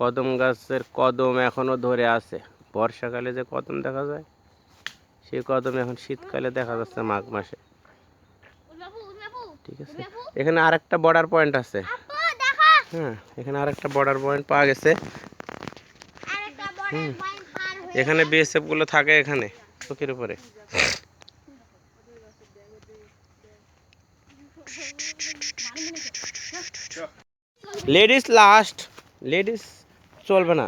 কদম গাছের কদম এখনও ধরে আছে। বর্ষাকালে যে কদম দেখা যায়, সেই কদম এখন শীতকালে দেখা যাচ্ছে মাঘ মাসে। ঠিক আছে? এখানে আরেকটা বর্ডার পয়েন্ট আছে। হ্যাঁ এখানে আরেকটা বর্ডার পয়েন্ট পাওয়া গেছে। হুম। এখানে বিএসএফগুলো থাকে এখানে, চোখের উপরে। লেডিস লাস্ট লেডিস চলবে না।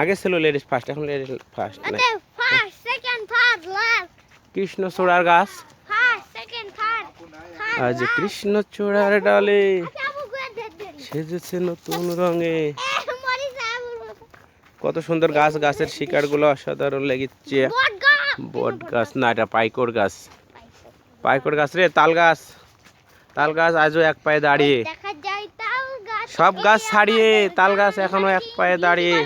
আগে ছিল লেডিস ফার্স্ট এখন লেডিস ফার্স্ট না কৃষ্ণচূড়ার গাছ। আজ কৃষ্ণচূড়ার ডালে সেজেছে নতুন রঙে। কত সুন্দর গাছ গাছের শিকারগুলো অসাধারণ লেগেছে। বট গাছ। না এটা পাইকর গাছ। পাইকর গাছ রে তাল গাছ। তাল গাছ আজও এক পায়ে দাঁড়িয়ে। সব গাছ ছাড়িয়ে তাল গাছ এখনও এক পায়ে দাঁড়িয়ে।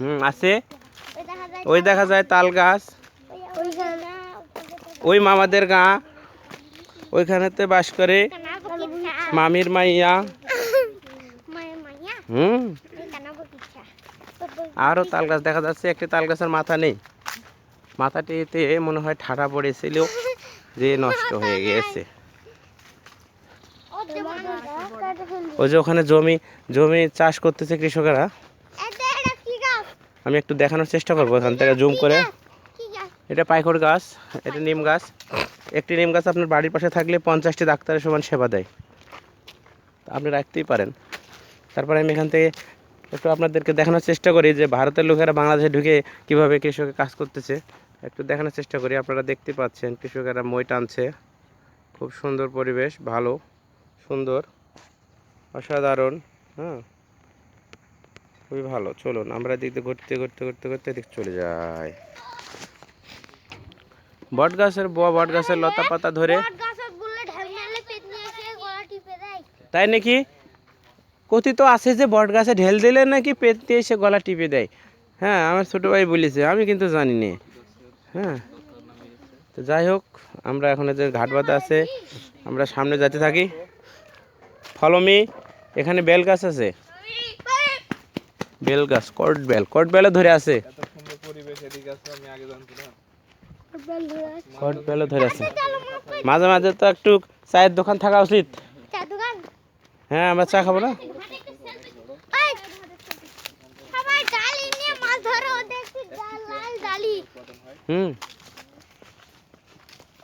হুম। আছে। ওই দেখা যায় তাল গাছ। ওই মামাদের গা। ওইখানেতে বাস করে মামির মাইয়া। হুম। আরও তাল গাছ দেখা যাচ্ছে একটি তাল গাছের মাথা নেই। মাথাটিতে মনে হয় ঠাড়া পড়েছিল যে নষ্ট হয়ে গিয়েছে ওই যে ওখানে জমি জমি চাষ করতেছে কৃষকেরা। আমি একটু দেখানোর চেষ্টা করব ওখান থেকে জুম করে। এটা পাইকর গাছ, এটা নিম গাছ। একটি নিম গাছ আপনার বাড়ির পাশে থাকলে পঞ্চাশটি ডাক্তারের সমান সেবা দেয়। আপনি রাখতেই পারেন। তারপরে আমি এখান থেকে একটু আপনাদেরকে দেখানোর চেষ্টা করি যে ভারতের লোকেরা বাংলাদেশে ঢুকে কীভাবে কৃষকের কাজ করতেছে। একটু দেখানোর চেষ্টা করি। আপনারা দেখতে পাচ্ছেন কৃষকেরা মই টানছে। খুব সুন্দর পরিবেশ ভালো সুন্দর অসাধারণ হ্যাঁ? খুবই ভালো। চলুন আমরা এদিক দিয়ে ঘুরতে ঘুরতে ঘুরতে ঘুরতে এদিক চলে যাই। বট গাছের বুয়া বট গাছের লতা পাতা ধরে। দেয়। তাই নাকি? কথিত আছে যে বট গাছে ঢেল দিলে নাকি পেতে এসে গলা টিপে দেয়। হ্যাঁ আমার ছোটো ভাই বলেছে আমি কিন্তু জানি না। হ্যাঁ। তো যাই হোক আমরা এখন যে ঘাট বাঁধা আছে আমরা সামনে যেতে থাকি। ফলমি এখানে বেল গাছ আছে? বেল গাছ কট বেল কট বেলে ধরে আছে। কট বেলও ধরে আছে। মাঝে মাঝে তো একটু চায়ের দোকান থাকা উচিত। হ্যাঁ আমরা চা খাব না এই, সবাই ডালি নিয়ে মাছ ধরো দেখছি ডাল লাল ডালি হুম।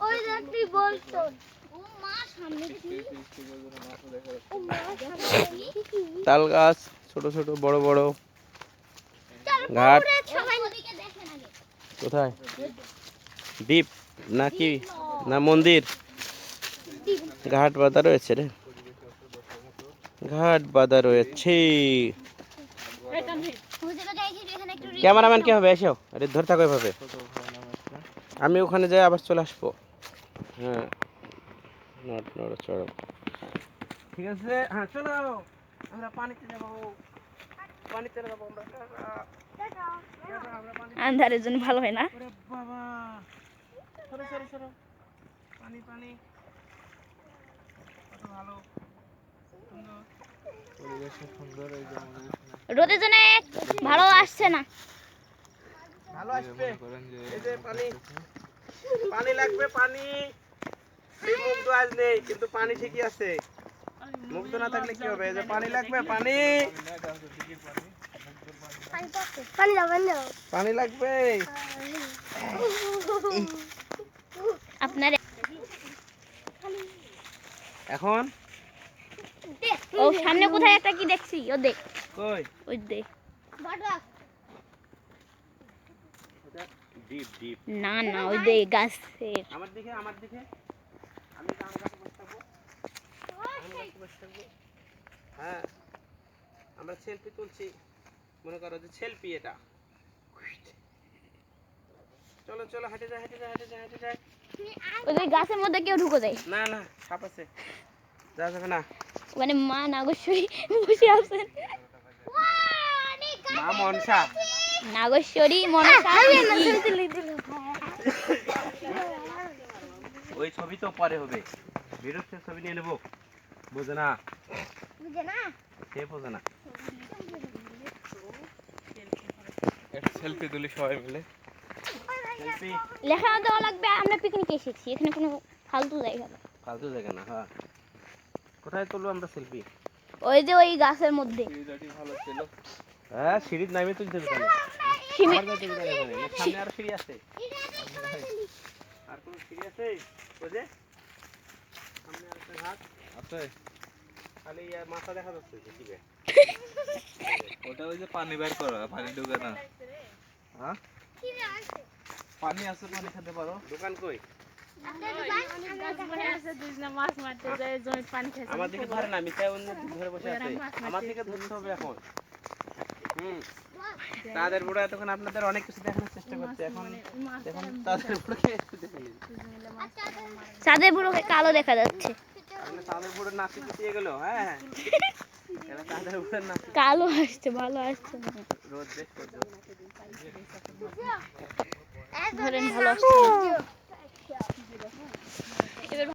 ওই বলতো তাল গাছ ছোট ছোট বড় বড়। ঘাট। কোথায়? দ্বীপ নাকি? না। মন্দির? ঘাট বাঁধা রয়েছে রে। ঘাট বাঁধা রয়েছে। ক্যামেরাম্যান কে হবে? এসো। আরে ধরে থাকো এভাবে। আমি ওখানে যাই আবার চলে আসব। হ্যাঁ। নট নড় চড়ো। ঠিক আছে? হ্যাঁ চলো। আমরা পানিতে যাব। পানিতে যাব আমরা। আন্ধারের জন্য ভালো হয় না। ওরে বাবা। সরো সরো সরো। পানি পানি। কত ভালো। সুন্দর। রোদের জন্য ভালো আসছে না। ভালো আসবে। এই যে পানি। পানি লাগবে পানি। এই মুগ্ধ আজ নেই কিন্তু পানি ঠিকই আছে। মুগ্ধ না থাকলে কি হবে? এই যে পানি লাগবে পানি। পানি লাগবে। আপনার এখন? ও সামনে কোথায় একটা কি দেখছি? ও দেখ। কই? ওই দেখ। না না ওই গাছের আমার দিকে আমার দিকে। আমি তো আম গাছে বসে থাকব। বসে থাকব। হ্যাঁ। আমরা সেলফি তুলছি। মনে করো যে সেলফি এটা। চলো চলো হেঁটে যাই হেঁটে যাই হেঁটে যাই হেঁটে যাই। ওই গাছের মধ্যে কেউ ঢুকে যায় না না সাপ আছে। যা যাবে না। ওখানে মা নাগেশ্বরী বসে আছেন। মা মনসা। নাগেশ্বরী মনসা ওই ছবি তো পরে হবে বিরুদ্ধে ছবি নিয়ে নেব বোঝে না বুঝে না সে বোঝে না সেলফি তুলি সবাই মিলে লেখা দেওয়া লাগবে আমরা পিকনিকে এসেছি এখানে কোনো ফালতু জায়গা না ফালতু জায়গা না হ্যাঁ কোথায় তুলবো আমরা সেলফি ওই যে ওই গাছের মধ্যে ভালো ছিল হ্যাঁ সিঁড়ির নামে তুলতে হবে সামনে আর সিঁড়ি আছে। আর কোনো সিঁড়ি আছে? যে সামনে আর একটা ঘাট। আছে। খালি ইয়া মাথা দেখা যাচ্ছে যে কি ওটা ওই যে পানি বের করা পানি ঢুকে না। হ্যাঁ? পানি আছে পানি খেতে পারো। দোকান কই? আমার দিকে ধরে না আমি তাই অন্য ধরে বসে আছে। আমার দিকে ধরতে হবে এখন। তাদের বুড়ো এতক্ষণ আপনাদের অনেক কিছু দেখানোর চেষ্টা করছে। এখন এখন তাদের বুড়োকে একটু দেখে নিন। চাঁদের বুড়োকে কালো দেখা যাচ্ছে। তাদের বুড়ো নাচি পিছিয়ে গেল হ্যাঁ হ্যাঁ। তাদের বুড়ো নাচি কালো আসছে ভালো আসছে না। রোদ বেশ করছে। ধরেন ভালো আসছে।